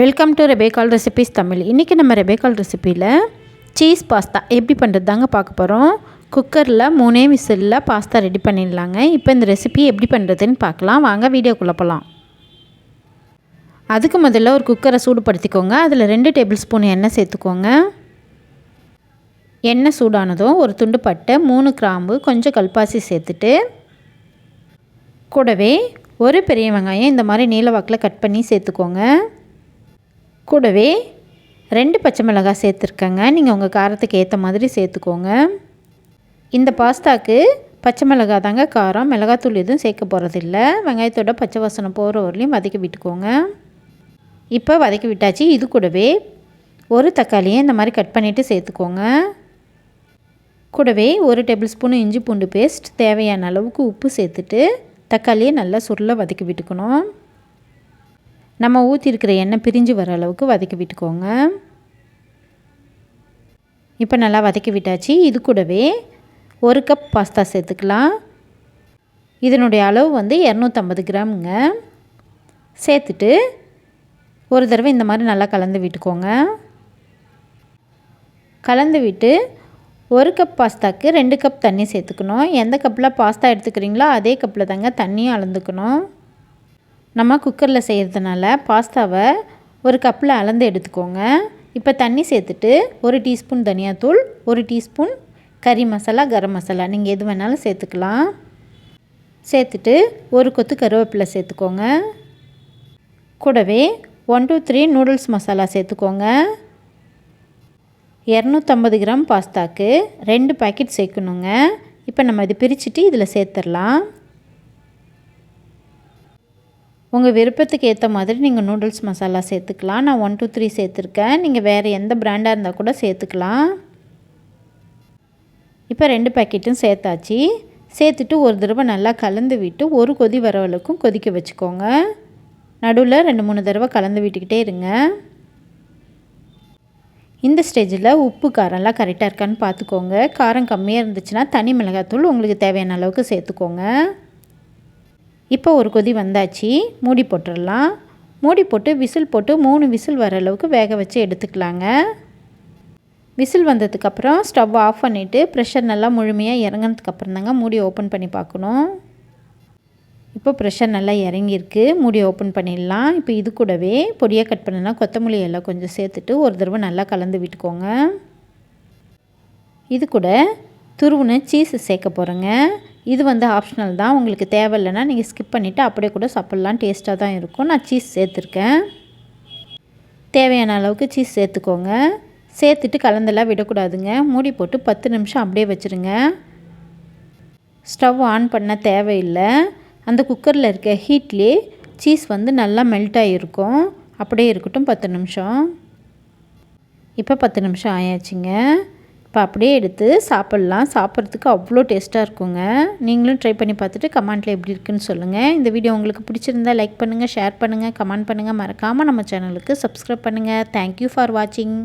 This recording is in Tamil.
வெல்கம் டு ரெபேக்கால் ரெசிபிஸ் தமிழ் இன்றைக்கி நம்ம ரெபேக்கால் ரெசிப்பியில் சீஸ் பாஸ்தா எப்படி பண்ணுறது தாங்க பார்க்க போகிறோம் குக்கரில் மூணே விசிலில் பாஸ்தா ரெடி பண்ணிடலாங்க. இப்போ இந்த ரெசிபி எப்படி பண்ணுறதுன்னு பார்க்கலாம். வாங்க வீடியோக்குள்ளே போகலாம் அதுக்கு முதல்ல ஒரு குக்கரை சூடுபடுத்திக்கோங்க. அதில் ரெண்டு டேபிள் ஸ்பூன் எண்ணெய் சேர்த்துக்கோங்க. எண்ணெய் சூடானதும் ஒரு துண்டு பட்டை மூணு கிராம்பு கொஞ்சம் கல்பாசி சேர்த்துட்டு கூடவே ஒரு பெரிய வெங்காயம் இந்த மாதிரி நீல வாக்கில் கட் பண்ணி சேர்த்துக்கோங்க. கூடவே ரெண்டு பச்சை மிளகாய் சேர்த்துருக்கேங்க. நீங்கள் உங்கள் காரத்துக்கு ஏற்ற மாதிரி சேர்த்துக்கோங்க. இந்த பாஸ்தாக்கு பச்சை மிளகாய் தாங்க காரம். மிளகாத்தூள் எதுவும் சேர்க்க போகிறதில்ல வெங்காயத்தோட பச்சை வாசனை போகிற வரலையும் வதக்கி விட்டுக்கோங்க. இப்போ வதக்கி விட்டாச்சு. இது கூடவே ஒரு தக்காளியை இந்த மாதிரி கட் பண்ணிவிட்டு சேர்த்துக்கோங்க. கூடவே ஒரு டேபிள் ஸ்பூன் இஞ்சி பூண்டு பேஸ்ட் தேவையான அளவுக்கு உப்பு சேர்த்துட்டு தக்காளியை நல்லா சுருள வதக்கி விட்டுக்கணும். நம்ம ஊற்றிருக்கிற எண்ணெய் பிரிஞ்சு வர அளவுக்கு வதக்கி விட்டுக்கோங்க. இப்போ நல்லா வதக்கி விட்டாச்சு. இது கூடவே ஒரு கப் பாஸ்தா சேர்த்துக்கலாம். இதனுடைய அளவு வந்து இரநூத்தம்பது கிராமுங்க. சேர்த்துட்டு ஒரு தடவை இந்த மாதிரி நல்லா கலந்து விட்டுக்கோங்க. கலந்து விட்டு ஒரு கப் பாஸ்தாக்கு ரெண்டு கப் தண்ணி சேர்த்துக்கணும். எந்த கப்பில் பாஸ்தா எடுத்துக்கிறீங்களோ அதே கப்பில் தாங்க தண்ணியும் அளந்துக்கணும். நம்ம குக்கரில் செய்கிறதுனால பாஸ்தாவை ஒரு கப்பில் அளந்து எடுத்துக்கோங்க. இப்போ தண்ணி சேர்த்துட்டு ஒரு டீஸ்பூன் தனியாத்தூள் ஒரு டீஸ்பூன் கறி மசாலா கரம் மசாலா. நீங்கள் எது வேணாலும் சேர்த்துக்கலாம். சேர்த்துட்டு ஒரு கொத்து கருவேப்பிலை சேர்த்துக்கோங்க. கூடவே one two three noodles masala சேர்த்துக்கோங்க. இரநூத்தம்பது கிராம் பாஸ்தாக்கு ரெண்டு பேக்கெட் சேர்க்கணுங்க. இப்போ நம்ம இது பிரிச்சுட்டு இதில் சேர்த்துடலாம். உங்கள் விருப்பத்துக்கு ஏற்ற மாதிரி நீங்கள் நூடுல்ஸ் மசாலா சேர்த்துக்கலாம். நான் ஒன் டூ த்ரீ சேர்த்துருக்கேன். நீங்கள் வேறு எந்த பிராண்டாக இருந்தால் கூட சேர்த்துக்கலாம். இப்போ ரெண்டு பேக்கெட்டும் சேர்த்தாச்சு. சேர்த்துட்டு ஒரு தடவை நல்லா கலந்து விட்டு ஒரு கொதி வர அளவுக்கும் கொதிக்க வச்சுக்கோங்க. நடுவில் ரெண்டு மூணு தடவை கலந்து விட்டுக்கிட்டே இருங்க. இந்த ஸ்டேஜில் உப்பு காரம்லாம் கரெக்டாக இருக்கான்னு பார்த்துக்கோங்க. காரம் கம்மியாக இருந்துச்சுன்னா தனி மிளகாத்தூள் உங்களுக்கு தேவையான அளவுக்கு சேர்த்துக்கோங்க. இப்போ ஒரு கொதி வந்தாச்சு மூடி போட்டுடலாம். மூடி போட்டு விசில் போட்டு மூணு விசில் வர அளவுக்கு வேக வச்சு எடுத்துக்கலாங்க. விசில் வந்ததுக்கப்புறம் ஸ்டவ் ஆஃப் பண்ணிவிட்டு ப்ரெஷர் நல்லா முழுமையாக இறங்கினதுக்கப்புறம் தாங்க மூடி ஓப்பன் பண்ணி பார்க்கணும். இப்போ ப்ரெஷர் நல்லா இறங்கியிருக்கு மூடி ஓப்பன் பண்ணிடலாம். இப்போ இது கூடவே பொடியாக கட் பண்ணினா கொத்தமல்லி எல்லாம் கொஞ்சம் சேர்த்துட்டு ஒரு தடவை நல்லா கலந்து விட்டுக்கோங்க. இது கூட துருவுன சீஸ் சேர்க்க போகிறேங்க இது வந்து ஆப்ஷனல் தான். உங்களுக்கு தேவையில்லைன்னா நீங்கள் ஸ்கிப் பண்ணிவிட்டு அப்படியே கூட சாப்பிட்லாம். டேஸ்ட்டாக தான் இருக்கும். நான் சீஸ் சேர்த்துருக்கேன். தேவையான அளவுக்கு சீஸ் சேர்த்துக்கோங்க. சேர்த்துட்டு கலந்தெல்லாம் விடக்கூடாதுங்க. மூடி போட்டு பத்து நிமிஷம் அப்படியே வச்சுருங்க. ஸ்டவ் ஆன் பண்ண தேவையில்லை. அந்த குக்கரில் இருக்க ஹீட்லேயே சீஸ் வந்து நல்லா மெல்ட் ஆகிருக்கும் அப்படியே இருக்கட்டும் பத்து நிமிஷம். இப்போ பத்து நிமிஷம் ஆயாச்சுங்க. இப்போ அப்படியே எடுத்து சாப்பிட்லாம். சாப்பிட்றதுக்கு அவ்வளோ டேஸ்ட்டாக இருக்குங்க. நீங்களும் ட்ரை பண்ணி பார்த்துட்டு கமெண்ட்டில் எப்படி இருக்குன்னு சொல்லுங்கள் இந்த வீடியோ உங்களுக்கு பிடிச்சிருந்தா லைக் பண்ணுங்கள் ஷேர் பண்ணுங்கள் கமெண்ட் பண்ணுங்கள் மறக்காமல் நம்ம சேனலுக்கு சப்ஸ்கிரைப் பண்ணுங்கள் தேங்க்யூ ஃபார் வாட்சிங்